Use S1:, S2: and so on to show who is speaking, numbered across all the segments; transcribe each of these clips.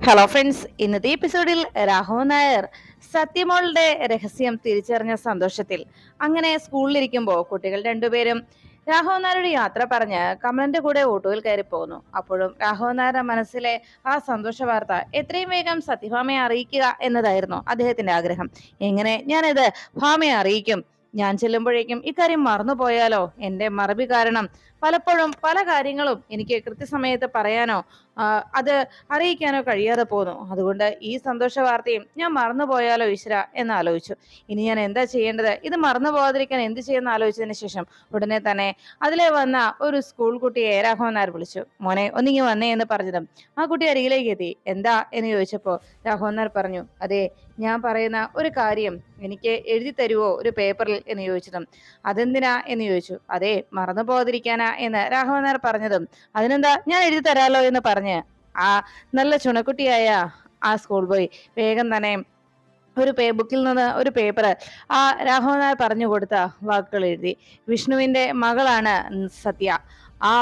S1: Hello friends ഇന്നത്തെ എപ്പിസോഡിൽ രാഘവൻ നായർ സത്യമോളുടെ രഹസ്യം തിരിച്ചറിഞ്ഞ സന്തോഷത്തിൽ. അങ്ങനെ സ്കൂളിലിരിക്കുമ്പോൾ കുട്ടികൾ രണ്ടുപേരും രാഘവൻ നായരുടെ യാത്ര പറഞ്ഞ് കമലന്റെ കൂടെ ഓട്ടോയിൽ കയറി പോകുന്നു. അപ്പോഴും രാഘവൻ നായരുടെ മനസ്സിലെ ആ സന്തോഷ വാർത്ത എത്രയും വേഗം സത്യഭാമയെ അറിയിക്കുക എന്നതായിരുന്നു അദ്ദേഹത്തിന്റെ ആഗ്രഹം. എങ്ങനെ ഞാനിത് ഭാമയെ അറിയിക്കും? ഞാൻ ചെല്ലുമ്പോഴേക്കും ഇക്കാര്യം മറന്നുപോയാലോ എന്റെ മറവി കാരണം പലപ്പോഴും പല കാര്യങ്ങളും എനിക്ക് കൃത്യസമയത്ത് പറയാനോ അത് അറിയിക്കാനോ കഴിയാതെ പോന്നു. അതുകൊണ്ട് ഈ സന്തോഷ വാർത്തയും ഞാൻ മറന്നുപോയാലോ ഈശ്വര എന്ന് ആലോചിച്ചു. ഇനി ഞാൻ എന്താ ചെയ്യേണ്ടത്? ഇത് മറന്നു പോകാതിരിക്കാൻ എന്ത് ചെയ്യുന്ന ആലോചിച്ചതിന് ശേഷം ഉടനെ തന്നെ അതിലെ വന്ന ഒരു സ്കൂൾ കുട്ടിയെ രാഘവൻ നായർ വിളിച്ചു. മോനെ ഒന്നിങ്ങി വന്നേ എന്ന് പറഞ്ഞതും ആ കുട്ടി അരികിലേക്ക് എത്തി. എന്താ? എന്ന് ചോദിച്ചപ്പോൾ രാഘവൻ നായർ പറഞ്ഞു അതെ ഞാൻ പറയുന്ന ഒരു കാര്യം എനിക്ക് എഴുതി തരുവോ ഒരു പേപ്പറിൽ എന്ന് ചോദിച്ചതും അതെന്തിനാ? എന്ന് ചോദിച്ചു. അതെ മറന്നു പോകാതിരിക്കാനാ എന്ന് രാഘവൻ നായർ പറഞ്ഞതും അതിനെന്താ? ഞാൻ എഴുതി തരാലോ എന്ന് പറഞ്ഞ് ആ നല്ല ചുണക്കുട്ടിയായ ആ സ്കൂൾ ബോയ് വേഗം തന്നെ ഒരു പേ ബുക്കിൽ നിന്ന് ഒരു പേപ്പർ ആ രാഘവൻ പറഞ്ഞു കൊടുത്ത വാക്കുകൾ എഴുതി. വിഷ്ണുവിന്റെ മകളാണ് സത്യ. ആ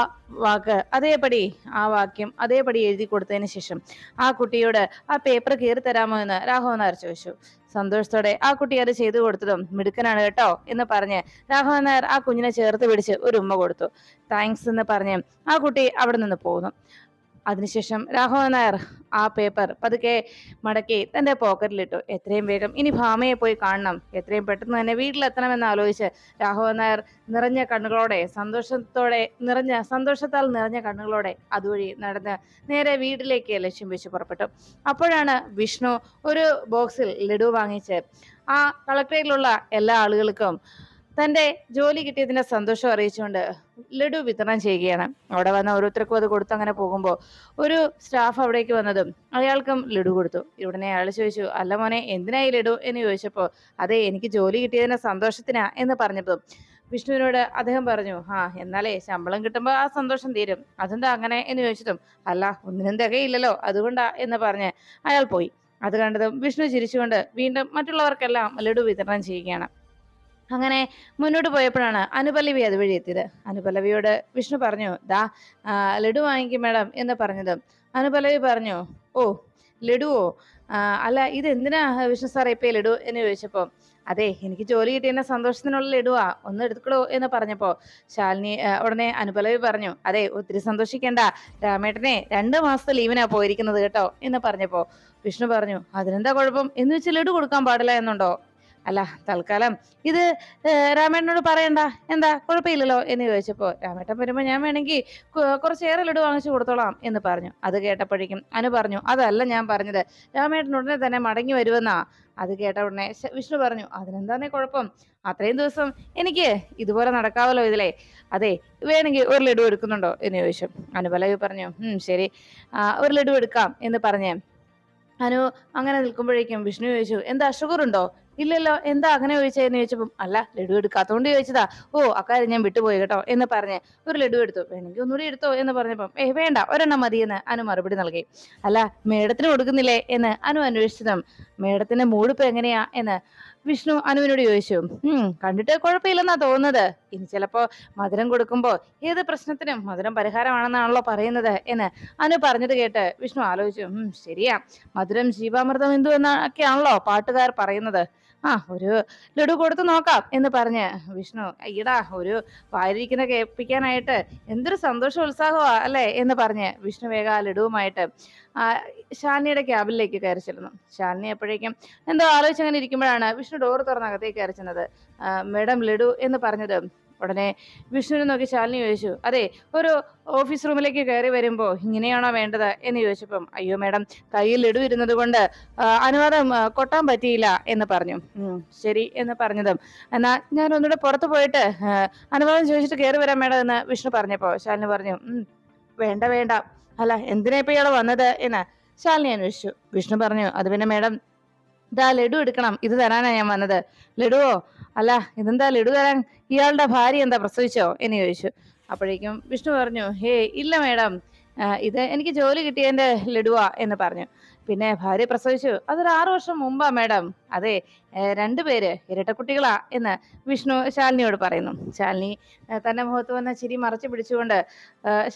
S1: വാക്ക് അതേപടി ആ വാക്യം അതേപടി എഴുതി കൊടുത്തതിന് ശേഷം ആ കുട്ടിയോട് ആ പേപ്പർ കീറി തരാമോ എന്ന് രാഘവൻ നായർ ചോദിച്ചു. സന്തോഷത്തോടെ ആ കുട്ടി അത് ചെയ്തു കൊടുത്തതും മിടുക്കനാണ് കേട്ടോ എന്ന് പറഞ്ഞ് രാഘവൻ നായർ ആ കുഞ്ഞിനെ ചേർത്ത് പിടിച്ച് ഒരു ഉമ്മ കൊടുത്തു. താങ്ക്സ് എന്ന് പറഞ്ഞ് ആ കുട്ടി അവിടെ നിന്ന് പോകുന്നു അതിനുശേഷം രാഘവൻ നായർ ആ പേപ്പർ പതുക്കെ മടക്കി തന്റെ പോക്കറ്റിലിട്ടു എത്രയും വേഗം ഇനി ഭാമയെ പോയി കാണണം. എത്രയും പെട്ടെന്ന് തന്നെ വീട്ടിലെത്തണമെന്ന് ആലോചിച്ച് രാഘവൻ നായർ നിറഞ്ഞ കണ്ണുകളോടെ സന്തോഷത്തോടെ നിറഞ്ഞ സന്തോഷത്താൽ നിറഞ്ഞ കണ്ണുകളോടെ അതുവഴി നടന്ന് നേരെ വീട്ടിലേക്ക് ലക്ഷ്യം വെച്ച് പുറപ്പെട്ടു. അപ്പോഴാണ് വിഷ്ണു ഒരു ബോക്സിൽ ലഡു വാങ്ങിച്ച് ആ കളക്ടറേറ്റിലുള്ള എല്ലാ ആളുകൾക്കും തന്റെ ജോലി കിട്ടിയതിന്റെ സന്തോഷം അറിയിച്ചുകൊണ്ട് ലഡു വിതരണം ചെയ്യുകയാണ്. അവിടെ വന്ന ഓരോരുത്തർക്കും അത് കൊടുത്ത് അങ്ങനെ പോകുമ്പോൾ ഒരു സ്റ്റാഫ് അവിടേക്ക് വന്നതും അയാൾക്കും ലഡു കൊടുത്തു. ഉടനെ അയാൾ ചോദിച്ചു അല്ല മോനെ എന്തിനായി ലഡു? എന്ന് ചോദിച്ചപ്പോൾ അതെ എനിക്ക് ജോലി കിട്ടിയതിന്റെ സന്തോഷത്തിനാ എന്ന് പറഞ്ഞപ്പോൾ വിഷ്ണുവിനോട് അദ്ദേഹം പറഞ്ഞു ആ എന്നാലേ ശമ്പളം കിട്ടുമ്പോൾ ആ സന്തോഷം തീരും. അതെന്താ അങ്ങനെ? എന്ന് ചോദിച്ചതും അല്ല ഒന്നിനും തികയില്ലല്ലോ അതുകൊണ്ടാ എന്ന് പറഞ്ഞ് അയാൾ പോയി. അത് കണ്ടതും വിഷ്ണു ചിരിച്ചുകൊണ്ട് വീണ്ടും മറ്റുള്ളവർക്കെല്ലാം ലഡു വിതരണം ചെയ്യുകയാണ്. അങ്ങനെ മുന്നോട്ട് പോയപ്പോഴാണ് അനുപല്ലവി അതുവഴി എത്തിയത്. അനുപല്ലവിയോട് വിഷ്ണു പറഞ്ഞു ദാ ലഡു വാങ്ങിക്കും മേഡം എന്ന് പറഞ്ഞത്. അനുപല്ലവി പറഞ്ഞു ഓ ലഡുവോ? അല്ല ഇത് എന്തിനാ വിഷ്ണു സാറേ ഇപ്പം ലഡു? എന്ന് ചോദിച്ചപ്പോൾ അതെ എനിക്ക് ജോലി കിട്ടിയെന്ന സന്തോഷത്തിനുള്ള ലഡുവാ ഒന്ന് എടുക്കണോ എന്ന് പറഞ്ഞപ്പോൾ ശാലിനി ഉടനെ അനുപല്ലവി പറഞ്ഞു അതെ ഒത്തിരി സന്തോഷിക്കേണ്ട. രാമേട്ടനെ രണ്ട് മാസത്തെ ലീവിനാ പോയിരിക്കുന്നത് കേട്ടോ എന്ന് പറഞ്ഞപ്പോൾ വിഷ്ണു പറഞ്ഞു അതിനെന്താ കുഴപ്പം? എന്ന് വെച്ചാൽ ലഡു കൊടുക്കാൻ പാടില്ല എന്നുണ്ടോ? അല്ല തൽക്കാലം. ഇത് രാമേട്ടനോട് പറയണ്ട. എന്താ കുഴപ്പമില്ലല്ലോ എന്ന് ചോദിച്ചപ്പോ രാമേട്ടൻ വരുമ്പോ ഞാൻ വേണമെങ്കിൽ കുറച്ചേറെ ലഡു വാങ്ങിച്ചു കൊടുത്തോളാം എന്ന് പറഞ്ഞു. അത് കേട്ടപ്പോഴേക്കും അനു പറഞ്ഞു അതല്ല ഞാൻ പറഞ്ഞത്. രാമേട്ടൻ ഉടനെ തന്നെ മടങ്ങി വരുമെന്നാ അത് കേട്ട ഉടനെ വിഷ്ണു പറഞ്ഞു അതിനെന്താന്നേ കുഴപ്പം? അത്രയും ദിവസം എനിക്ക് ഇതുപോലെ നടക്കാവല്ലോ ഇതിലെ. അതെ വേണമെങ്കിൽ ഒരു ലഡു എടുക്കുന്നുണ്ടോ? എന്ന് ചോദിച്ചു. അനുപലവി പറഞ്ഞു ശരി. ഒരു ലഡു എടുക്കാം എന്ന് പറഞ്ഞേ. അനു അങ്ങനെ നിൽക്കുമ്പോഴേക്കും വിഷ്ണു ചോദിച്ചു എന്താ ഷുഗർ ഉണ്ടോ ഇല്ലല്ലോ എന്താ അങ്ങനെ ചോദിച്ചതെന്ന് ചോദിച്ചപ്പം അല്ല ലഡു എടുക്കാത്തോണ്ട് ചോദിച്ചതാ. ഓ അക്കാര്യം ഞാൻ വിട്ടുപോയി കേട്ടോ എന്ന് പറഞ്ഞ് ഒരു ലഡു എടുത്തു. വേണമെങ്കിൽ ഒന്നുകൂടി എടുത്തോ എന്ന് പറഞ്ഞപ്പം ഏ വേണ്ട ഒരെണ്ണം മതിയെന്ന് അനു മറുപടി നൽകി. അല്ല മേഡത്തിന് കൊടുക്കുന്നില്ലേ എന്ന് അനു അന്വേഷിച്ചതും മേഡത്തിന്റെ മൂടിപ്പ് എങ്ങനെയാ എന്ന് വിഷ്ണു അനുവിനോട് ചോദിച്ചു. ഉം കണ്ടിട്ട് കുഴപ്പമില്ലെന്നാ തോന്നുന്നത്. ഇനി ചിലപ്പോ മധുരം കൊടുക്കുമ്പോ ഏത് പ്രശ്നത്തിനും മധുരം പരിഹാരമാണെന്നാണല്ലോ പറയുന്നത് എന്ന് അനു പറഞ്ഞത് കേട്ട് വിഷ്ണു ആലോചിച്ചു. ഉം ശരിയാ. മധുരം ജീവാമൃതം എന്തു എന്നൊക്കെയാണല്ലോ പാട്ടുകാർ പറയുന്നത്. ആ ഒരു ലഡു കൊടുത്ത് നോക്കാം എന്ന് പറഞ്ഞ് വിഷ്ണു ഈടാ ഒരു വായിരിക്കുന്ന കേൾപ്പിക്കാനായിട്ട് എന്തൊരു സന്തോഷ ഉത്സാഹമാ അല്ലേ? എന്ന് പറഞ്ഞ് വിഷ്ണു വേഗ ആ ലഡുവുമായിട്ട് ആ ശാലിനിയുടെ ക്യാബിനിലേക്ക് കയറി ചെല്ലുന്നു. ശാലിനി എപ്പോഴേക്കും എന്തോ ആലോചിച്ച് അങ്ങനെ ഇരിക്കുമ്പോഴാണ് വിഷ്ണു ഡോർ തുറന്ന് അകത്തേക്ക് കയറി ചെന്നത്. മേഡം ലഡു എന്ന് പറഞ്ഞത് ഉടനെ വിഷ്ണുവിനെ നോക്കി ശാലിനി ചോദിച്ചു അതെ ഒരു ഓഫീസ് റൂമിലേക്ക് കയറി വരുമ്പോൾ ഇങ്ങനെയാണോ വേണ്ടത്? എന്ന് ചോദിച്ചപ്പം അയ്യോ മേഡം കയ്യിൽ ഇടുവിരുന്നത് കൊണ്ട് അനുവാദം കൊട്ടാൻ പറ്റിയില്ല എന്ന് പറഞ്ഞു. ശരി എന്ന് പറഞ്ഞതും. എന്നാൽ ഞാൻ ഒന്നുകൂടെ പുറത്ത് പോയിട്ട് അനുവാദം ചോദിച്ചിട്ട് കയറി വരാം മേഡം എന്ന് വിഷ്ണു പറഞ്ഞപ്പോ ശാലിനി പറഞ്ഞു വേണ്ട വേണ്ട. അല്ല എന്തിനാ ഇപ്പൊ ഇയാൾ വന്നത്? എന്ന് ശാലിനി അന്വേഷിച്ചു. വിഷ്ണു പറഞ്ഞു അത് പിന്നെ മേഡം ഇതാ ലഡു എടുക്കണം. ഇത് തരാനാ ഞാൻ വന്നത്. ലഡുവോ? അല്ല ഇതെന്താ ലഡു തരാൻ ഇയാളുടെ ഭാര്യ എന്താ പ്രസവിച്ചോ എന്ന് ചോദിച്ചു. അപ്പോഴേക്കും വിഷ്ണു പറഞ്ഞു ഹേ ഇല്ല മേഡം ഇത് എനിക്ക് ജോലി കിട്ടിയതിന്റെ ലഡുവാ എന്ന് പറഞ്ഞു. പിന്നെ ഭാര്യ പ്രസവിച്ചു. അതൊരു ആറു വർഷം മുമ്പാ മാഡം. അതെ രണ്ടുപേര് ഇരട്ടക്കുട്ടികളാ എന്ന് വിഷ്ണു ശാലിനിയോട് പറയുന്നു. ശാലിനി തന്റെ മുഖത്ത് വന്ന ചിരി മറച്ചു പിടിച്ചുകൊണ്ട്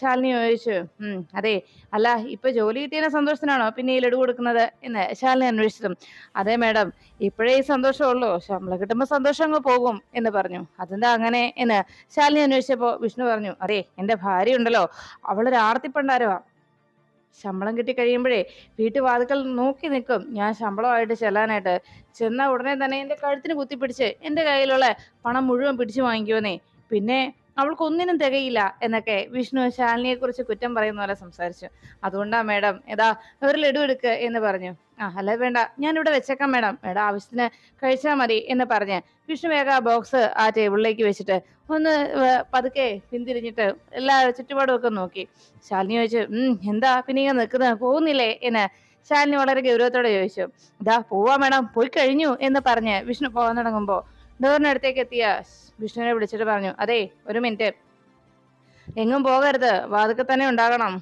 S1: ശാലിനി ചോദിച്ചു ഉം അതെ അല്ല ഇപ്പൊ ജോലി കിട്ടിയതിനെ സന്തോഷത്തിനാണോ പിന്നെ ഈ ലഡു കൊടുക്കുന്നത്? എന്ന് ശാലിനി അന്വേഷിച്ചു. അതെ മാഡം ഇപ്പോഴേ ഈ സന്തോഷമുള്ളൂ. ശമ്പളം കിട്ടുമ്പോൾ സന്തോഷം അങ്ങ് പോകും എന്ന് പറഞ്ഞു. അതെന്താ അങ്ങനെ? എന്ന് ശാലിനി അന്വേഷിച്ചപ്പോ വിഷ്ണു പറഞ്ഞു അതെ എന്റെ ഭാര്യ ഉണ്ടല്ലോ. അവളൊരു ആർത്തിപ്പണ്ടാരവാ. ശമ്പളം കിട്ടി കഴിയുമ്പോഴേ വീട്ടുവാതുക്കൾ നോക്കി നിൽക്കും. ഞാൻ ശമ്പളമായിട്ട് ചെല്ലാനായിട്ട്. ചെന്ന ഉടനെ തന്നെ എന്റെ കഴുത്തിന് കുത്തിപ്പിടിച്ച് എന്റെ കയ്യിലുള്ള പണം മുഴുവൻ പിടിച്ചു വാങ്ങിക്കുമെന്നേ. പിന്നെ അവൾക്ക് ഒന്നിനും തികയില്ല എന്നൊക്കെ വിഷ്ണു ശാലിനിയെ കുറിച്ച് കുറ്റം പറയുന്ന പോലെ സംസാരിച്ചു. അതുകൊണ്ടാ മേഡം ഏതാ ഒരു ലഡു എടുക്ക് എന്ന് പറഞ്ഞു. ആ അല്ല വേണ്ട ഞാൻ ഇവിടെ വെച്ചേക്കാം മേഡം. മേഡം ആവശ്യത്തിന് കഴിച്ചാൽ മതി എന്ന് പറഞ്ഞ് വിഷ്ണു വേഗ ബോക്സ് ആ ടേബിളിലേക്ക് വെച്ചിട്ട് ഒന്ന് പതുക്കെ പിന്തിരിഞ്ഞിട്ട് എല്ലാ ചുറ്റുപാടും ഒക്കെ നോക്കി. ശാലിനി ചോദിച്ചു ഉം എന്താ? പിന്നെ ഇങ്ങനെ നിൽക്കുന്നത് പോകുന്നില്ലേ? എന്ന് ശാലിനി വളരെ ഗൗരവത്തോടെ ചോദിച്ചു. ഇതാ പോവാ മേഡം പോയി കഴിഞ്ഞു എന്ന് പറഞ്ഞ് വിഷ്ണു പോകാൻ തുടങ്ങുമ്പോ ഡോറിനടുത്തേക്ക് എത്തിയ വിഷ്ണുവിനെ വിളിച്ചിട്ട് പറഞ്ഞു അതെ ഒരു മിനിറ്റ്. എങ്ങും പോകരുത്. വാതുക്കെ തന്നെ ഉണ്ടാകണം.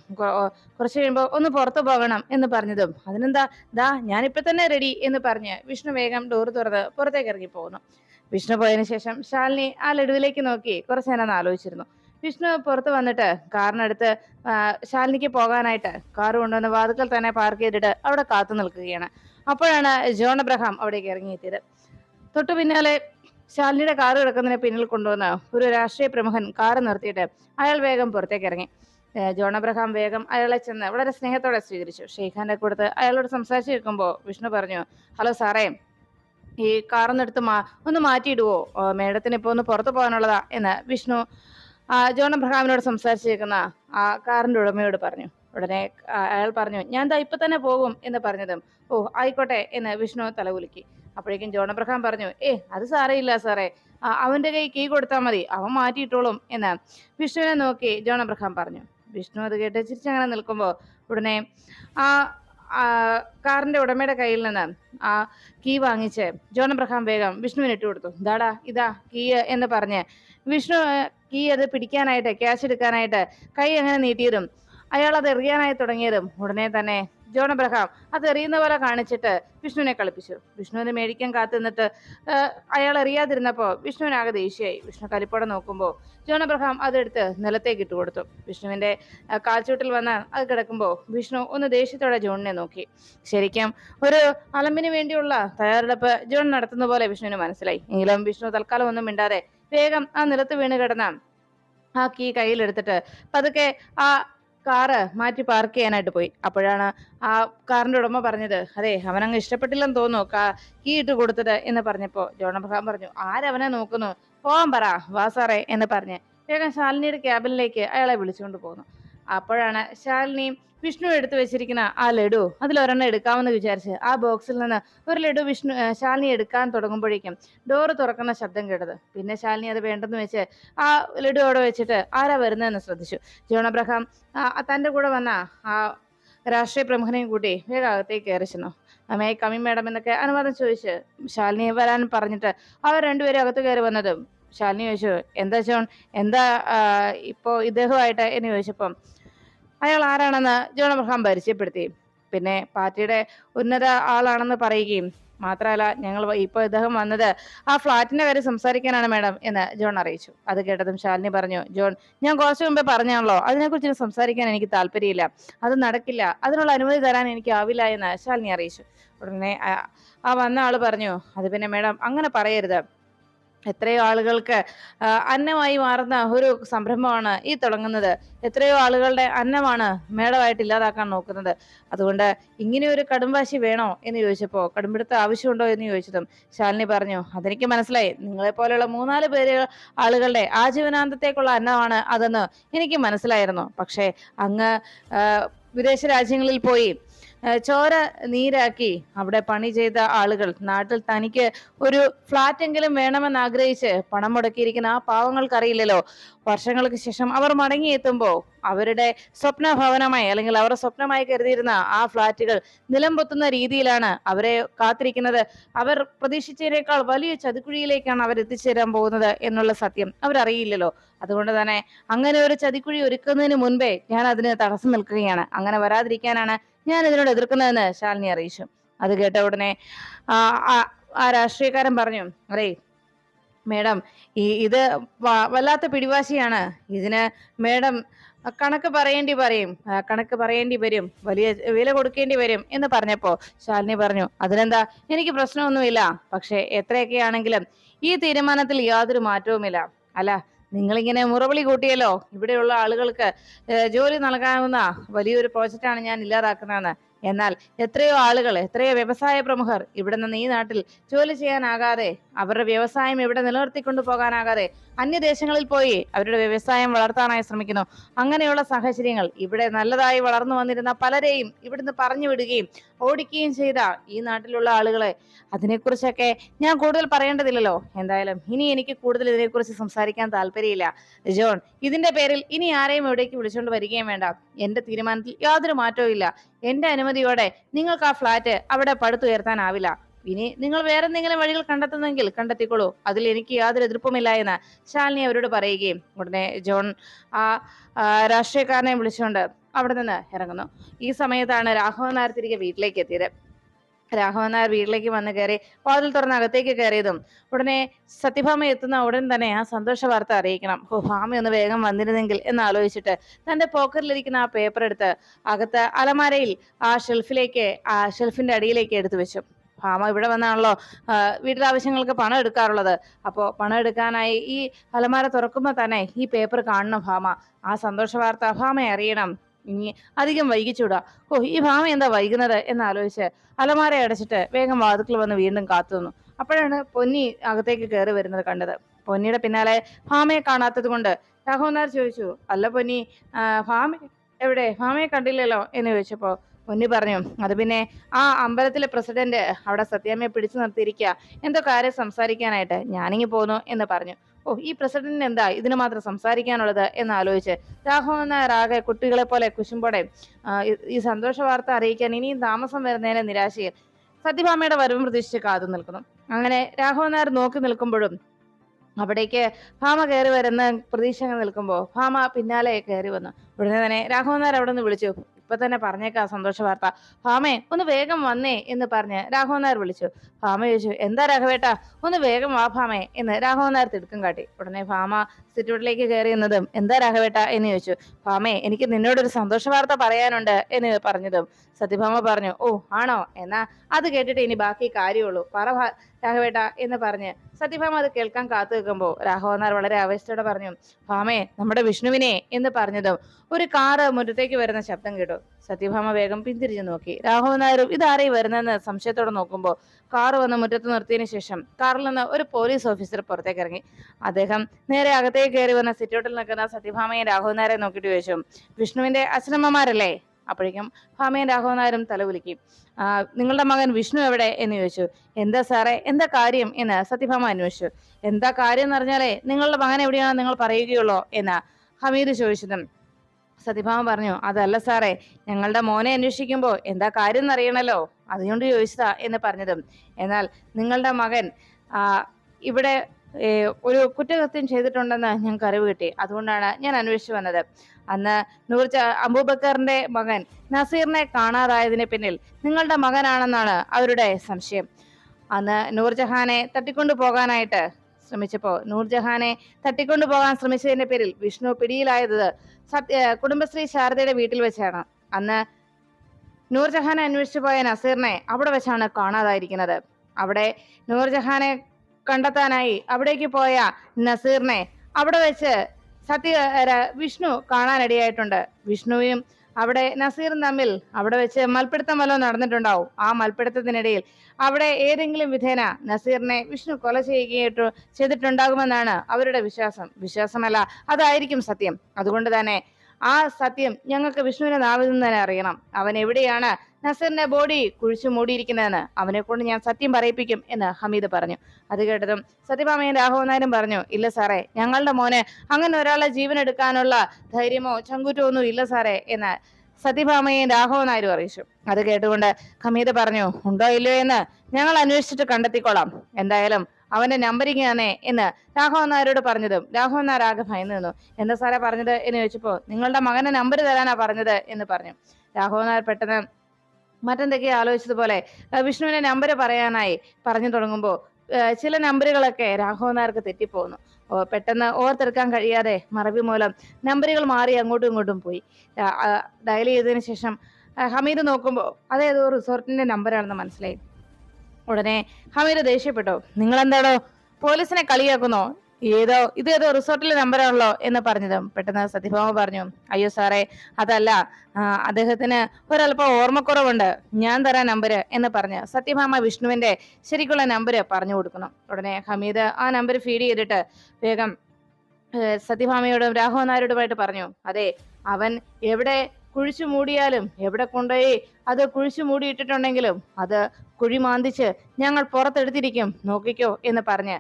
S1: കുറച്ച് കഴിയുമ്പോൾ ഒന്ന് പുറത്തു പോകണം എന്ന് പറഞ്ഞതും. അതിനെന്താ? ദാ ഞാനിപ്പോ തന്നെ റെഡി എന്ന് പറഞ്ഞ് വിഷ്ണു വേഗം ഡോർ തുറന്ന് പുറത്തേക്ക് ഇറങ്ങി പോകുന്നു. വിഷ്ണു പോയതിനു ശേഷം ശാലിനി ആ ലഡുവിലേക്ക് നോക്കി കുറച്ച് നേരം ആലോചിച്ചിരുന്നു. വിഷ്ണു പുറത്ത് വന്നിട്ട് കാറിനടുത്ത് ശാലിനിക്ക് പോകാനായിട്ട് കാർ കൊണ്ടുവന്ന് വാതുക്കൽ തന്നെ പാർക്ക് ചെയ്തിട്ട് അവിടെ കാത്തു നിൽക്കുകയാണ്. അപ്പോഴാണ് ജോൺ അബ്രഹാം അവിടേക്ക് ഇറങ്ങിയെത്തിയത്. തൊട്ടു പിന്നാലെ ശാലിനിയുടെ കാറ് കിടക്കുന്നതിന് പിന്നിൽ കൊണ്ടുവന്ന ഒരു രാഷ്ട്രീയ പ്രമുഖൻ കാറ് നിർത്തിയിട്ട് അയാൾ വേഗം പുറത്തേക്ക് ഇറങ്ങി. ജോൺ അബ്രഹാം വേഗം അയാളെ ചെന്ന് വളരെ സ്നേഹത്തോടെ സ്വീകരിച്ചു. ഷെയ്ഖാന്റെ കൊടുത്ത് അയാളോട് സംസാരിച്ചു നിൽക്കുമ്പോൾ വിഷ്ണു പറഞ്ഞു ഹലോ സാറേ ഈ കാറൊന്നെടുത്ത് മാ ഒന്ന് മാറ്റിയിടുവോ? മേഡത്തിന് ഇപ്പോൾ ഒന്ന് പുറത്തു പോകാനുള്ളതാ എന്ന് വിഷ്ണു ജോൺ അബ്രഹാമിനോട് സംസാരിച്ചിരിക്കുന്ന ആ കാറിന്റെ ഉടമയോട് പറഞ്ഞു. ഉടനെ അയാൾ പറഞ്ഞു ഞാൻ ദാ ഇപ്പൊ തന്നെ പോകും എന്ന് പറഞ്ഞതും ഓ ആയിക്കോട്ടെ എന്ന് വിഷ്ണു തലകുലുക്കി അപ്പോഴേക്കും ജോൺ അബ്രഹാം പറഞ്ഞു ഏ അത് സാരയില്ല സാറേ അവന്റെ കൈ കീ കൊടുത്താൽ മതി അവൻ മാറ്റിയിട്ടോളും എന്ന് വിഷ്ണുവിനെ നോക്കി ജോൺ അബ്രഹാം പറഞ്ഞു. വിഷ്ണു അത് കേട്ട് ചിരിച്ചങ്ങനെ നിൽക്കുമ്പോൾ ഉടനെ ആ കാറിന്റെ ഉടമയുടെ കയ്യിൽ നിന്ന് ആ കീ വാങ്ങിച്ച് ജോൺ അബ്രഹാം വേഗം വിഷ്ണുവിന് ഇട്ട് കൊടുത്തു. ദാടാ ഇതാ കീ എന്ന് പറഞ്ഞ് വിഷ്ണു കീ അത് പിടിക്കാനായിട്ട് ക്യാഷ് എടുക്കാനായിട്ട് കൈ അങ്ങനെ നീട്ടിയതും അയാൾ അത് എറിയാനായി തുടങ്ങിയതും ഉടനെ തന്നെ ജോൺ അബ്രഹാം അത് എറിയുന്ന പോലെ കാണിച്ചിട്ട് വിഷ്ണുവിനെ കളിപ്പിച്ചു. വിഷ്ണുവിനെ മേടിക്കാൻ കാത്തു നിന്നിട്ട് അയാൾ എറിയാതിരുന്നപ്പോൾ വിഷ്ണുവിനാകെ ദേഷ്യമായി. വിഷ്ണു കലിപ്പോടെ നോക്കുമ്പോൾ ജോൺ അബ്രഹാം അതെടുത്ത് നിലത്തേക്ക് ഇട്ട് കൊടുത്തു. വിഷ്ണുവിന്റെ കാൽച്ചൂട്ടിൽ വന്ന് അത് കിടക്കുമ്പോൾ വിഷ്ണു ഒന്ന് ദേഷ്യത്തോടെ ജോണിനെ നോക്കി. ശരിക്കും ഒരു അലമ്പിന് വേണ്ടിയുള്ള തയ്യാറെടുപ്പ് ജോൺ നടത്തുന്ന പോലെ വിഷ്ണുവിന് മനസ്സിലായി. എങ്കിലും വിഷ്ണു തൽക്കാലം ഒന്നും മിണ്ടാതെ വേഗം ആ നിലത്ത് വീണ് കിടന്ന ആ കീ കയ്യിലെടുത്തിട്ട് പതുക്കെ ആ കാറ് മാറ്റി പാർക്ക് ചെയ്യാനായിട്ട് പോയി. അപ്പോഴാണ് ആ കാറിന്റെ ഉടമ പറഞ്ഞത് അതെ അവനങ്ങ് ഇഷ്ടപ്പെട്ടില്ലെന്ന് തോന്നുന്നു. കാ കീ ഇട്ട് കൊടുത്തത് എന്ന് പറഞ്ഞപ്പോ ജോൺ അബ്രഹാം പറഞ്ഞു ആരവനെ നോക്കുന്നു? പോവാൻ പറ വാ സാറേ എന്ന് പറഞ്ഞ് വേഗം ശാലിനിയുടെ ക്യാബിനിലേക്ക് അയാളെ വിളിച്ചുകൊണ്ട് പോകുന്നു അപ്പോഴാണ് ശാലിനി വിഷ്ണു എടുത്തു വെച്ചിരിക്കുന്ന ആ ലഡു അതിലൊരെണ്ണം എടുക്കാമെന്ന് വിചാരിച്ച് ആ ബോക്സിൽ നിന്ന് ഒരു ലഡു വിഷ്ണു ശാലിനി എടുക്കാൻ തുടങ്ങുമ്പോഴേക്കും ഡോറ് തുറക്കുന്ന ശബ്ദം കേട്ടത്. പിന്നെ ശാലിനി അത് വേണ്ടെന്ന് വെച്ച് ആ ലഡു അവിടെ വെച്ചിട്ട് ആരാ വരുന്നതെന്ന് ശ്രദ്ധിച്ചു. ജോൺ അബ്രഹാം ആ, കൂടെ വന്ന ആ രാഷ്ട്രീയ പ്രമുഖനെയും കൂട്ടി വേഗം അകത്തേക്ക് കയറി ചെന്നു. അമ്മേ കമ്മി മേഡം എന്നൊക്കെ അനുവാദം ചോദിച്ച് ശാലിനി വരാൻ പറഞ്ഞിട്ട് അവർ രണ്ടുപേരും അകത്ത് കയറി വന്നതും ശാലിനി ചോദിച്ചു എന്താ ജോൺ? എന്താ ഇപ്പോൾ ഇപ്പോ ഇദ്ദേഹമായിട്ട് എന്ന് ചോദിച്ചപ്പം അയാൾ ആരാണെന്ന് ജോൺ അബ്രഹാം പരിചയപ്പെടുത്തി. പിന്നെ പാർട്ടിയുടെ ഉന്നത ആളാണെന്ന് പറയുകയും മാത്രമല്ല ഞങ്ങൾ ഇപ്പോൾ ഇദ്ദേഹം വന്നത് ആ ഫ്ലാറ്റിന്റെ കാര്യം സംസാരിക്കാനാണ് മാഡം എന്ന് ജോൺ അറിയിച്ചു. അത് കേട്ടതും ശാലിനി പറഞ്ഞു ജോൺ ഞാൻ കുറച്ചു മുമ്പേ പറഞ്ഞാണല്ലോ അതിനെക്കുറിച്ച് സംസാരിക്കാൻ എനിക്ക് താല്പര്യമില്ല. അത് നടക്കില്ല. അതിനുള്ള അനുമതി തരാൻ എനിക്ക് ആവില്ല എന്ന് ശാലിനി അറിയിച്ചു. ഉടനെ ആ- ആ വന്ന ആൾ പറഞ്ഞു അത് പിന്നെ മാഡം അങ്ങനെ പറയരുത്. എത്രയോ ആളുകൾക്ക് അന്നമായി മാറുന്ന ഒരു സംരംഭമാണ് ഈ തുടങ്ങുന്നത്. എത്രയോ ആളുകളുടെ അന്നമാണ് മേടമായിട്ട് ഇല്ലാതാക്കാൻ നോക്കുന്നത്. അതുകൊണ്ട് ഇങ്ങനെ ഒരു കടുംവാശി വേണോ എന്ന് ചോദിച്ചപ്പോൾ കടുംപിടുത്ത ആവശ്യമുണ്ടോ എന്ന് ചോദിച്ചതും ശാലിനി പറഞ്ഞു അതെനിക്ക് മനസ്സിലായി. നിങ്ങളെ പോലെയുള്ള മൂന്നാൽ പേര് ആളുകളുടെ ആജീവനാന്തത്തേക്കുള്ള അന്നമാണ് അതെന്ന് എനിക്ക് മനസ്സിലായിരുന്നു. പക്ഷേ അങ്ങ് വിദേശ രാജ്യങ്ങളിൽ പോയി ചോര നീരാക്കി അവിടെ പണി ചെയ്ത ആളുകൾ. നാട്ടിൽ തനിക്ക് ഒരു ഫ്ലാറ്റ് എങ്കിലും വേണമെന്ന് ആഗ്രഹിച്ച് പണം മുടക്കിയിരിക്കുന്ന ആ പാവങ്ങൾക്കറിയില്ലല്ലോ. വർഷങ്ങൾക്ക് ശേഷം അവർ മടങ്ങിയെത്തുമ്പോൾ അവരുടെ സ്വപ്ന ഭവനമായി അല്ലെങ്കിൽ അവരുടെ സ്വപ്നമായി കരുതിയിരുന്ന ആ ഫ്ലാറ്റുകൾ നിലംപൊത്തുന്ന രീതിയിലാണ് അവരെ കാത്തിരിക്കുന്നത്. അവർ പ്രതീക്ഷിച്ചതിനേക്കാൾ വലിയ ചതിക്കുഴിയിലേക്കാണ് അവർ എത്തിച്ചേരാൻ പോകുന്നത് എന്നുള്ള സത്യം അവരറിയില്ലല്ലോ. അതുകൊണ്ട് തന്നെ അങ്ങനെ ഒരു ചതിക്കുഴി ഒരുക്കുന്നതിന് മുൻപേ ഞാൻ അതിന് തടസ്സം നിൽക്കുകയാണ്. അങ്ങനെ വരാതിരിക്കാനാണ് ഞാൻ ഇതിനോട് എതിർക്കുന്നതെന്ന് ശാലിനി അറിയിച്ചു. അത് കേട്ട ഉടനെ ആ രാഷ്ട്രീയക്കാരൻ പറഞ്ഞു അറേ മേഡം ഈ ഇത് വല്ലാത്ത പിടിവാശിയാണ്. ഇതിന് മേഡം കണക്ക് പറയേണ്ടി പറയും കണക്ക് പറയേണ്ടി വരും വലിയ വില കൊടുക്കേണ്ടി വരും എന്ന് പറഞ്ഞപ്പോ ശാലിനി പറഞ്ഞു അതിനെന്താ? എനിക്ക് പ്രശ്നമൊന്നുമില്ല. പക്ഷെ എത്രയൊക്കെയാണെങ്കിലും ഈ തീരുമാനത്തിൽ യാതൊരു മാറ്റവുമില്ല. അല്ല നിങ്ങളിങ്ങനെ മുറവിളി കൂട്ടിയല്ലോ. ഇവിടെയുള്ള ആളുകൾക്ക് ജോലി നൽകാവുന്ന വലിയൊരു പ്രോജക്റ്റാണ് ഞാൻ ഇല്ലാതാക്കുന്നതെന്ന്. എന്നാൽ എത്രയോ ആളുകൾ എത്രയോ വ്യവസായ പ്രമുഖർ ഇവിടെ നിന്ന് ഈ നാട്ടിൽ ജോലി ചെയ്യാനാകാതെ അവരുടെ വ്യവസായം ഇവിടെ നിലനിർത്തിക്കൊണ്ടു പോകാനാകാതെ അന്യദേശങ്ങളിൽ പോയി അവരുടെ വ്യവസായം വളർത്താനായി ശ്രമിക്കുന്നു. അങ്ങനെയുള്ള സാഹചര്യങ്ങൾ ഇവിടെ നല്ലതായി വളർന്നു വന്നിരുന്ന പലരെയും ഇവിടുന്ന് പറഞ്ഞു വിടുകയും ഓടിക്കുകയും ചെയ്ത ഈ നാട്ടിലുള്ള ആളുകളെ. അതിനെക്കുറിച്ചൊക്കെ ഞാൻ കൂടുതൽ പറയേണ്ടതില്ലല്ലോ. എന്തായാലും ഇനി എനിക്ക് കൂടുതൽ ഇതിനെക്കുറിച്ച് സംസാരിക്കാൻ താല്പര്യമില്ല. ജോൺ ഇതിന്റെ പേരിൽ ഇനി ആരെയും ഇവിടേക്ക് വിളിച്ചുകൊണ്ട് വരികയും വേണ്ട. എന്റെ തീരുമാനത്തിൽ യാതൊരു മാറ്റവും ഇല്ല. എന്റെ അനുമതിയോടെ നിങ്ങൾക്ക് ആ ഫ്ലാറ്റ് അവിടെ പടുത്തുയർത്താനാവില്ല. ഇനി നിങ്ങൾ വേറെ എന്തെങ്കിലും വഴികൾ കണ്ടെത്തുന്നെങ്കിൽ കണ്ടെത്തിക്കോളൂ. അതിൽ എനിക്ക് യാതൊരു എതിർപ്പുമില്ല എന്ന് ശാലിനി അവരോട് പറയുകയും ഉടനെ ജോൺ ആ, രാഷ്ട്രീയക്കാരനെ വിളിച്ചുകൊണ്ട് അവിടെ നിന്ന് ഇറങ്ങുന്നു. ഈ സമയത്താണ് രാഘവൻ നായർ തിരികെ വീട്ടിലേക്ക് എത്തിയത്. രാഘവൻ നായർ വീട്ടിലേക്ക് വന്ന് കയറി വാതിൽ തുറന്ന് അകത്തേക്ക് കയറിയതും ഉടനെ സത്യഭാമ എത്തുന്ന ഉടൻ തന്നെ ആ സന്തോഷ വാർത്ത അറിയിക്കണം. ഓ ഭാമ ഒന്ന് വേഗം വന്നിരുന്നെങ്കിൽ എന്ന് ആലോചിച്ചിട്ട് തന്റെ പോക്കറ്റിലിരിക്കുന്ന ആ പേപ്പർ എടുത്ത് അകത്ത് അലമാരയിൽ ആ ഷെൽഫിലേക്ക് ആ ഷെൽഫിന്റെ അടിയിലേക്ക് എടുത്തു വെച്ചു. ഭാമ ഇവിടെ വന്നാണല്ലോ ആ, വീട്ടിലെ ആവശ്യങ്ങൾക്ക് പണം എടുക്കാറുള്ളത്. അപ്പോൾ പണം എടുക്കാനായി ഈ അലമാര തുറക്കുമ്പോൾ തന്നെ ഈ പേപ്പർ കാണണം ഭാമ. ആ സന്തോഷ വാർത്ത ഭാമ അറിയണം. അധികം വൈകിച്ചൂടാ. ഓ ഈ ഭാമ എന്താ വൈകുന്നത് എന്നാലോചിച്ച് അലമാര അടച്ചിട്ട് വേഗം വാതുക്കൾ വന്ന് വീണ്ടും കാത്തു നിന്നു. അപ്പോഴാണ് പൊന്നി അകത്തേക്ക് കയറി വരുന്നത് കണ്ടത്. പൊന്നിയുടെ പിന്നാലെ ഭാമയെ കാണാത്തത് കൊണ്ട് രാഘവൻ ചോദിച്ചു അല്ല പൊന്നി ഭാമ എവിടെ? ഭാമയെ കണ്ടില്ലല്ലോ? എന്ന് ചോദിച്ചപ്പോ പൊന്നി പറഞ്ഞു. അത് പിന്നെ ആ അമ്പലത്തിലെ പ്രസിഡന്റ് അവിടെ സത്യാമ്മയെ പിടിച്ചു നിർത്തിയിരിക്കുക എന്തോ കാര്യം സംസാരിക്കാനായിട്ട് ഞാനിങ്ങി പോന്നു എന്ന് പറഞ്ഞു. ഓ ഈ പ്രസിഡന്റിന് എന്താ ഇതിന് മാത്രം സംസാരിക്കാനുള്ളത് എന്ന് ആലോചിച്ച്. രാഘവൻ നായർ ആകെ കുട്ടികളെ പോലെ കുശുമ്പോടെ ഈ- സന്തോഷ വാർത്ത അറിയിക്കാൻ ഇനിയും താമസം വരുന്നതിന്റെ നിരാശയിൽ സത്യഭാമയുടെ വരവും പ്രതീക്ഷിച്ച് കാത്തു നിൽക്കുന്നു. അങ്ങനെ രാഘവൻ നായർ നോക്കി നിൽക്കുമ്പോഴും അവിടേക്ക് ഭാമ കയറി വരുന്ന പ്രതീക്ഷ നിൽക്കുമ്പോൾ ഭാമ പിന്നാലെ കയറി വന്നു. ഉടനെ തന്നെ രാഘവൻ നായർ അവിടെ നിന്ന് വിളിച്ചു. ഇപ്പൊ തന്നെ പറഞ്ഞേക്കാം സന്തോഷ വാർത്ത. ഭാമേ ഒന്ന് വേഗം വന്നേ എന്ന് പറഞ്ഞ് രാഘവൻ നായർ വിളിച്ചു. ഭാമ ചോദിച്ചു എന്താ രാഘവേട്ട? ഒന്ന് വേഗം വാ ഭാമേ എന്ന് രാഘവൻ നായർ തിടുക്കം കാട്ടി. ഉടനെ ഭാമ സിറ്റൗട്ടിലേക്ക് കയറി എന്നതും എന്താ രാഘവേട്ട? എന്ന് ചോദിച്ചു. ഭാമേ എനിക്ക് നിന്നോടൊരു സന്തോഷ വാർത്ത പറയാനുണ്ട് എന്ന് പറഞ്ഞതും. സത്യഭാമ പറഞ്ഞു ഓ ആണോ? എന്നാ അത് കേട്ടിട്ട് ഇനി ബാക്കി കാര്യമുള്ളൂ. പറ രാഘവേട്ട എന്ന് പറഞ്ഞ് സത്യഭാമ അത് കേൾക്കാൻ കാത്തു നിൽക്കുമ്പോൾ രാഘവനാർ വളരെ ആവേശത്തോടെ പറഞ്ഞു ഭാമേ നമ്മുടെ വിഷ്ണുവിനെ എന്ന് പറഞ്ഞതും ഒരു കാറ് മുറ്റത്തേക്ക് വരുന്ന ശബ്ദം കേട്ടു. സത്യഭാമ വേഗം പിന്തിരിഞ്ഞു നോക്കി. രാഘവൻ നായരും ഇതാരേ വരുന്നതെന്ന് സംശയത്തോടെ നോക്കുമ്പോൾ കാറ് വന്ന് മുറ്റത്ത് നിർത്തിയതിനു ശേഷം കാറിൽ നിന്ന് ഒരു പോലീസ് ഓഫീസർ പുറത്തേക്ക് ഇറങ്ങി. അദ്ദേഹം നേരെ അകത്തേക്ക് കയറി വന്ന സിറ്റൗട്ടിൽ നിൽക്കുന്ന സത്യഭാമയെ രാഘവനാരെ നോക്കിയിട്ട് ചോദിച്ചു വിഷ്ണുവിന്റെ അച്ഛനമ്മമാരല്ലേ? അപ്പോഴേക്കും ഭാമയും രാഘവനായരും തലകുലുക്കി നിങ്ങളുടെ മകൻ വിഷ്ണു എവിടെ? എന്ന് ചോദിച്ചു. എന്താ സാറേ? എന്താ കാര്യം? എന്ന് സത്യഭാമ അന്വേഷിച്ചു. എന്താ കാര്യം എന്ന് പറഞ്ഞാലേ നിങ്ങളുടെ മകൻ എവിടെയാണെന്ന് നിങ്ങൾ പറയുകയുള്ളോ എന്ന് ഹമീദ് ചോദിച്ചതും സത്യഭാമ പറഞ്ഞു അതല്ല സാറേ ഞങ്ങളുടെ മോനെ അന്വേഷിക്കുമ്പോൾ എന്താ കാര്യം എന്നറിയണല്ലോ അതുകൊണ്ട് ചോദിച്ചതാ എന്ന് പറഞ്ഞതും. എന്നാൽ നിങ്ങളുടെ മകൻ ഇവിടെ ഒരു കുറ്റകൃത്യം ചെയ്തിട്ടുണ്ടെന്ന് ഞങ്ങൾക്ക് അറിവ് കിട്ടി. അതുകൊണ്ടാണ് ഞാൻ അന്വേഷിച്ചു വന്നത്. അന്ന് നൂർജ അബൂബക്കറിന്റെ മകൻ നസീറിനെ കാണാതായതിന് പിന്നിൽ നിങ്ങളുടെ മകനാണെന്നാണ് അവരുടെ സംശയം. അന്ന് നൂർജഹാനെ തട്ടിക്കൊണ്ടു പോകാനായിട്ട് ശ്രമിച്ചപ്പോ നൂർജഹാനെ തട്ടിക്കൊണ്ടു പോകാൻ ശ്രമിച്ചതിന്റെ പേരിൽ വിഷ്ണു പിടിയിലായത് സത്യ കുടുംബശ്രീ ശാരദയുടെ വീട്ടിൽ വെച്ചാണ്. അന്ന് നൂർജഹാനെ അന്വേഷിച്ചു പോയ നസീറിനെ അവിടെ വെച്ചാണ് കാണാതായിരിക്കുന്നത്. അവിടെ നൂർജഹാനെ കണ്ടെത്താനായി അവിടേക്ക് പോയ നസീറിനെ അവിടെ വെച്ച് സത്യ വിഷ്ണു കാണാനിടയായിട്ടുണ്ട്. വിഷ്ണുവും അവിടെ നസീറും തമ്മിൽ അവിടെ വെച്ച് മൽപ്പിടുത്തം വല്ലതും നടന്നിട്ടുണ്ടാവും. ആ മൽപ്പിടുത്തത്തിനിടയിൽ അവിടെ ഏതെങ്കിലും വിധേന നസീറിനെ വിഷ്ണു കൊല ചെയ്യുകയായിട്ട് ചെയ്തിട്ടുണ്ടാകുമെന്നാണ് അവരുടെ വിശ്വാസം. വിശ്വാസമല്ല അതായിരിക്കും സത്യം. അതുകൊണ്ട് തന്നെ ആ സത്യം ഞങ്ങൾക്ക് വിഷ്ണുവിന്റെ നാവിൽ നിന്ന് തന്നെ അറിയണം. അവൻ എവിടെയാണ് നസീറിന്റെ ബോഡി കുഴിച്ചു മൂടിയിരിക്കുന്നതെന്ന് അവനെ കൊണ്ട് ഞാൻ സത്യം പറയിപ്പിക്കും എന്ന് ഹമീദ് പറഞ്ഞു. അത് കേട്ടതും സത്യഭാമയും രാഘവൻ പറഞ്ഞു ഇല്ല സാറേ ഞങ്ങളുടെ മോനെ അങ്ങനെ ഒരാളെ ജീവൻ എടുക്കാനുള്ള ധൈര്യമോ ചങ്കുറ്റോ ഒന്നും ഇല്ല സാറേ എന്ന് സത്യഭാമയും രാഘവൻ അറിയിച്ചു. അത് കേട്ടുകൊണ്ട് ഹമീദ് പറഞ്ഞു ഉണ്ടോ ഇല്ലയോ എന്ന് ഞങ്ങൾ അന്വേഷിച്ചിട്ട് കണ്ടെത്തിക്കോളാം. എന്തായാലും അവന്റെ നമ്പരിങ് തന്നെ എന്ന് രാഘവൻ പറഞ്ഞതും രാഘവൻ ആകെ ഭയന്നു നിന്നു. എന്താ സാറേ പറഞ്ഞത്? എന്ന് ചോദിച്ചപ്പോ നിങ്ങളുടെ മകന്റെ നമ്പർ തരാനാ പറഞ്ഞത് എന്ന് പറഞ്ഞു. രാഘവനാർ പെട്ടെന്ന് മറ്റെന്തൊക്കെയോ ആലോചിച്ചതുപോലെ വിഷ്ണുവിന്റെ നമ്പർ പറയാനായി പറഞ്ഞു തുടങ്ങുമ്പോൾ ചില നമ്പറുകളൊക്കെ രാഘവൻ നായർക്ക് തെറ്റിപ്പോകുന്നു ഓ, പെട്ടെന്ന് ഓർത്തെടുക്കാൻ കഴിയാതെ മറവി മൂലം നമ്പറുകൾ മാറി അങ്ങോട്ടും ഇങ്ങോട്ടും പോയി. ഡയൽ ചെയ്തതിന് ശേഷം ഹമീദ് നോക്കുമ്പോൾ അതേതോ റിസോർട്ടിന്റെ നമ്പറാണെന്ന് മനസ്സിലായി. ഉടനെ ഹമീദ് ദേഷ്യപ്പെട്ടു? നിങ്ങൾ എന്താണോ പോലീസിനെ കളിയാക്കുന്നോ? ഏതോ ഇത് ഏതോ റിസോർട്ടിലെ നമ്പറാണല്ലോ എന്ന് പറഞ്ഞതും പെട്ടെന്ന് സത്യഭാമ പറഞ്ഞു അയ്യോ സാറേ അതല്ല. അദ്ദേഹത്തിന് ഒരല്പം ഓർമ്മക്കുറവുണ്ട്. ഞാൻ തരാം നമ്പര് എന്ന് പറഞ്ഞ് സത്യഭാമ വിഷ്ണുവിന്റെ ശരിക്കുള്ള നമ്പര് പറഞ്ഞു കൊടുക്കണം ഉടനെ ഹമീദ് ആ നമ്പർ ഫീഡ് ചെയ്തിട്ട് വേഗം സത്യഭാമയോടും രാഘവൻ നായരോടുമായിട്ട് പറഞ്ഞു അതെ അവൻ എവിടെ കുഴിച്ചു മൂടിയാലും എവിടെ കൊണ്ടുപോയി അത് കുഴിച്ചു മൂടിയിട്ടിട്ടുണ്ടെങ്കിലും അത് കുഴി മാന്തിച്ച് ഞങ്ങൾ പുറത്തെടുത്തിരിക്കും. നോക്കിക്കോ എന്ന് പറഞ്ഞ്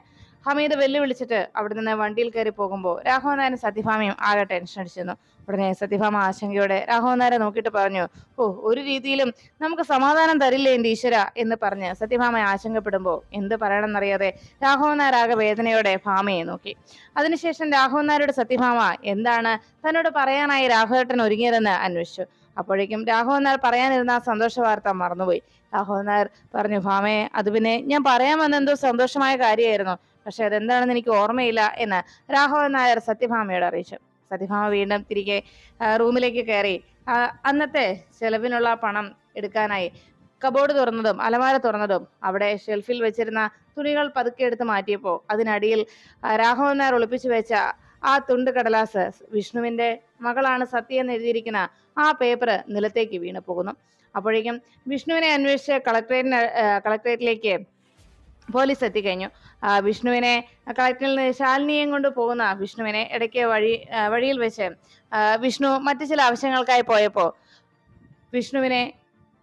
S1: ഹമീദ് വെല്ലുവിളിച്ചിട്ട് അവിടെ നിന്ന് വണ്ടിയിൽ കയറി പോകുമ്പോൾ രാഘവൻ നായരും സത്യഭാമയും ആകെ ടെൻഷൻ അടിച്ചിരുന്നു. ഉടനെ സത്യഭാമ ആശങ്കയോടെ രാഘവൻ നായരെ നോക്കിയിട്ട് പറഞ്ഞു ഓ ഒരു രീതിയിലും നമുക്ക് സമാധാനം തരില്ലേ എന്റെ ഈശ്വര? എന്ന് പറഞ്ഞ് സത്യഭാമ ആശങ്കപ്പെടുമ്പോൾ എന്ത് പറയണമെന്നറിയാതെ ആകെ വേദനയോടെ ഭാമയെ നോക്കി. അതിനുശേഷം രാഘവൻ നായരുടെ സത്യഭാമ എന്താണ്? തന്നോട് പറയാനായി രാഘവേട്ടൻ ഒരുങ്ങിയതെന്ന് അന്വേഷിച്ചു. അപ്പോഴേക്കും രാഘവൻ നായർ പറയാനിരുന്ന ആ സന്തോഷ വാർത്ത മറന്നുപോയി. രാഘവൻ നായർ പറഞ്ഞു ഭാമയെ അത് പിന്നെ ഞാൻ പറയാൻ വന്ന എന്തോ സന്തോഷമായ കാര്യമായിരുന്നു. പക്ഷെ അതെന്താണെന്ന് എനിക്ക് ഓർമ്മയില്ല എന്ന് രാഘവൻ നായർ സത്യഭാമയോട് അറിയിച്ചു. സത്യഭാമ വീണ്ടും തിരികെ റൂമിലേക്ക് കയറി. അന്നത്തെ ചെലവിനുള്ള പണം എടുക്കാനായി കബോർഡ് തുറന്നതും അലമാര തുറന്നതും അവിടെ ഷെൽഫിൽ വെച്ചിരുന്ന തുണികൾ പതുക്കെ എടുത്ത് മാറ്റിയപ്പോൾ അതിനടിയിൽ രാഘവൻ നായർ ഒളിപ്പിച്ചു വെച്ച ആ തുണ്ട് കടലാസ് വിഷ്ണുവിന്റെ മകളാണ് സത്യ എന്ന് എഴുതിയിരിക്കുന്ന ആ പേപ്പർ നിലത്തേക്ക് വീണു പോകുന്നു. അപ്പോഴേക്കും വിഷ്ണുവിനെ അന്വേഷിച്ച് കളക്ടറേറ്റിന് കളക്ടറേറ്റിലേക്ക് പോലീസ് എത്തിക്കഴിഞ്ഞു. വിഷ്ണുവിനെ കളക്ടറിൽ നിന്ന് ശാലിനിയും കൊണ്ട് പോകുന്ന വിഷ്ണുവിനെ ഇടയ്ക്ക് വഴി വഴിയിൽ വെച്ച് വിഷ്ണു മറ്റു ചില ആവശ്യങ്ങൾക്കായി പോയപ്പോൾ വിഷ്ണുവിനെ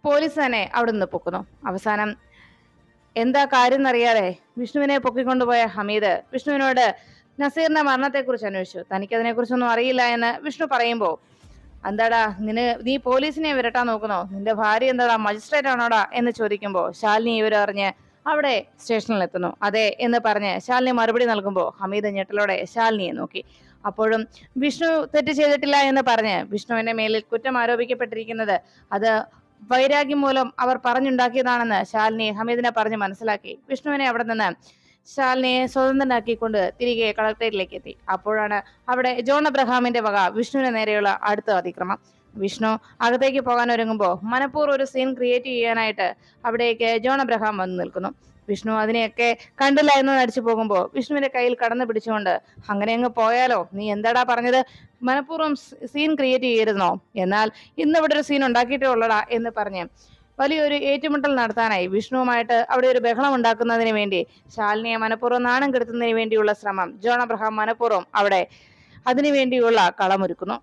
S1: പോലീസ് തന്നെ അവിടെ നിന്ന് പൊക്കുന്നു. അവസാനം എന്താ കാര്യം എന്നറിയാതെ വിഷ്ണുവിനെ പൊക്കിക്കൊണ്ടുപോയ ഹമീദ് വിഷ്ണുവിനോട് നസീറിന്റെ മരണത്തെക്കുറിച്ച് അന്വേഷിച്ചു. തനിക്ക് അതിനെക്കുറിച്ചൊന്നും അറിയില്ല എന്ന് വിഷ്ണു പറയുമ്പോൾ എന്താടാ നിന് നീ പോലീസിനെ വിരട്ടാൻ നോക്കുന്നോ? നിന്റെ ഭാര്യ എന്താടാ മജിസ്ട്രേറ്റ് ആണോടാ എന്ന് ചോദിക്കുമ്പോൾ ശാലിനി ഇവരറിഞ്ഞ് അവിടെ സ്റ്റേഷനിൽ എത്തുന്നു അതെ എന്ന് പറഞ്ഞ് ശാലിനി മറുപടി നൽകുമ്പോൾ ഹമീദ് ഞെട്ടലോടെ ശാലിനിയെ നോക്കി. അപ്പോഴും വിഷ്ണു തെറ്റ് ചെയ്തിട്ടില്ല എന്ന് പറഞ്ഞ് വിഷ്ണുവിന്റെ മേലിൽ കുറ്റം ആരോപിക്കപ്പെട്ടിരിക്കുന്നത് അത് വൈരാഗ്യം മൂലം അവർ പറഞ്ഞുണ്ടാക്കിയതാണെന്ന് ശാലിനി ഹമീദിനെ പറഞ്ഞ് മനസ്സിലാക്കി. വിഷ്ണുവിനെ അവിടെ നിന്ന് ശാലിനിയെ സ്വതന്ത്രനാക്കിക്കൊണ്ട് തിരികെ കളക്ടറേറ്റിലേക്ക് എത്തി. അപ്പോഴാണ് അവിടെ ജോൺ അബ്രഹാമിന്റെ വക വിഷ്ണുവിന് നേരെയുള്ള അടുത്ത അതിക്രമം. വിഷ്ണു അകത്തേക്ക് പോകാൻ ഒരുങ്ങുമ്പോൾ മനഃപൂർവം ഒരു സീൻ ക്രിയേറ്റ് ചെയ്യാനായിട്ട് അവിടേക്ക് ജോൺ അബ്രഹാം വന്നു നിൽക്കുന്നു. വിഷ്ണു അതിനെയൊക്കെ കണ്ടില്ല എന്ന് നടിച്ചു പോകുമ്പോൾ വിഷ്ണുവിന്റെ കയ്യിൽ കടന്നു പിടിച്ചുകൊണ്ട് അങ്ങനെ അങ്ങ് പോയാലോ? നീ എന്താടാ പറഞ്ഞത്? മനഃപൂർവം സീൻ ക്രിയേറ്റ് ചെയ്യരുന്നോ എന്നാൽ ഇന്ന് ഇവിടെ ഒരു സീൻ ഉണ്ടാക്കിയിട്ടേ ഉള്ളടാ എന്ന് പറഞ്ഞ് വലിയൊരു ഏറ്റുമുട്ടൽ നടത്താനായി വിഷ്ണുവുമായിട്ട് അവിടെ ഒരു ബഹളം ഉണ്ടാക്കുന്നതിന് വേണ്ടി ശാലിനിയെ മനഃപൂർവം നാണം കെടുത്തുന്നതിന് വേണ്ടിയുള്ള ശ്രമം ജോൺ അബ്രഹാം മനഃപൂർവം അവിടെ അതിനു വേണ്ടിയുള്ള കളമൊരുക്കുന്നു.